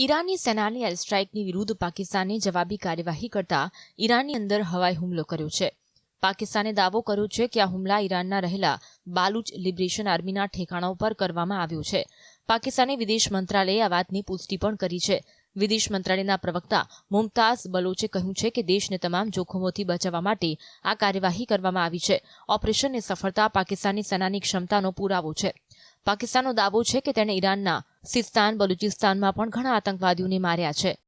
ઈરાની સેનાની એર સ્ટ્રાઇકની વિરુદ્ધ પાકિસ્તાને જવાબી કાર્યવાહી કરતા ઈરાનની અંદર હવાઈ હુમલો કર્યો છે. પાકિસ્તાને દાવો કર્યો છે કે આ હુમલા ઈરાનના રહેલા બાલુચ લિબરેશન આર્મીના ઠેકાણા ઉપર કરવામાં આવ્યો છે. પાકિસ્તાને વિદેશ મંત્રાલયે આ વાતની પુષ્ટિ પણ કરી છે. વિદેશ મંત્રાલયના પ્રવક્તા મુમતાઝ બલોચે કહ્યું છે કે દેશને તમામ જોખમોથી બચાવવા માટે આ કાર્યવાહી કરવામાં આવી છે. ઓપરેશનની સફળતા પાકિસ્તાની સેનાની ક્ષમતાનો પુરાવો છે. પાકિસ્તાનનો દાવો છે કે તેણે ઈરાનના સિસ્તાન, બલુચિસ્તાનમાં પણ ઘણા આતંકવાદીઓને માર્યા છે.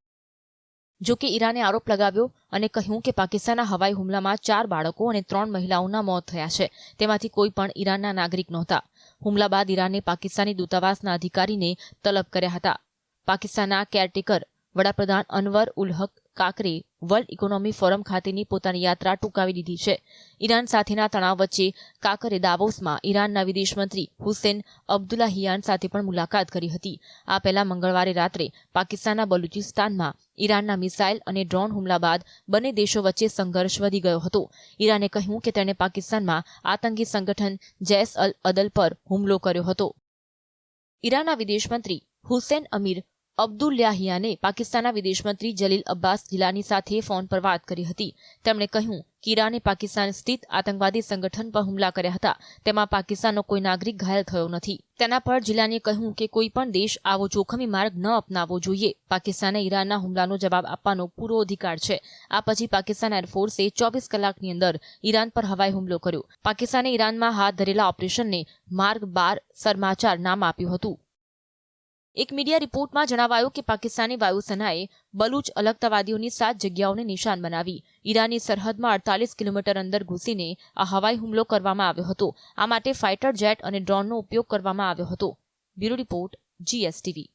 જો ઈરાને આરોપ લગાવ્યો અને કહ્યું કે પાકિસ્તાનના હવાઈ હુમલામાં ચાર બાળકો અને ત્રણ મહિલાઓના મોત થયા છે. તેમાંથી કોઈ પણ ઈરાનના નાગરિક નહોતા. હુમલા બાદ ઈરાને પાકિસ્તાની દૂતાવાસના અધિકારીને તલબ કર્યા હતા. પાકિસ્તાનના કેરટેકર વડાપ્રધાન Anwar ul Kakar world economy forum ખાતેની પોતાની યાત્રા ટૂંકાવી દીધી છે. ઈરાન સાથેના તણાવ વચ્ચે કાકરે દાવોસમાં ઈરાનના વિદેશમંત્રી હુસેન અબ્દુલ્લાહિયાન સાથે પણ મુલાકાત કરી હતી. આ પહેલા મંગળવારે રાત્રે પાકિસ્તાનના બલુચિસ્તાનમાં ઈરાનના મિસાઇલ અને ડ્રોન હુમલા બાદ બંને દેશો વચ્ચે સંઘર્ષ વધી ગયો હતો. ઈરાને કહ્યું કે તેણે પાકિસ્તાનમાં આતંકી સંગઠન જૈસ અલ અદલ પર હુમલો કર્યો હતો. ઈરાનના વિદેશ મંત્રી હુસેન અમીર અબ્દુલ્લાહિયાને પાકિસ્તાનના વિદેશમંત્રી જલીલ અબ્બાસ ગિલાની સાથે ફોન પર વાત કરી હતી. તેમણે કહ્યું કે ઈરાને પાકિસ્તાન સ્થિત આતંકવાદી સંગઠન પર હુમલા કર્યા હતા. તેમાં પાકિસ્તાનનો કોઈ નાગરિક ઘાયલ થયો નથી. તેના પર જિલાનીએ કહ્યું કે કોઈ પણ દેશ આવો જોખમી માર્ગ ન અપનાવવો જોઈએ. પાકિસ્તાને ઈરાનના હુમલાનો જવાબ આપવાનો પૂરો અધિકાર છે. આ પછી પાકિસ્તાન એરફોર્સે ચોવીસ કલાકની અંદર ઈરાન પર હવાઈ હુમલો કર્યો. પાકિસ્તાને ઈરાનમાં હાથ ધરેલા ઓપરેશનને માર્ગ બાર સરમાચાર નામ આપ્યું હતું. એક મીડિયા રિપોર્ટમાં જણાવાયું કે પાકિસ્તાની વાયુસેનાએ બલુચ અલગતાવાદીઓની સાત જગ્યાઓને નિશાન બનાવી. ઈરાની સરહદમાં અડતાલીસ કિલોમીટર અંદર ઘૂસીને આ હવાઈ હુમલો કરવામાં આવ્યો હતો. આ માટે ફાઇટર જેટ અને ડ્રોનનો ઉપયોગ કરવામાં આવ્યો હતો. Bureau report, GSTV.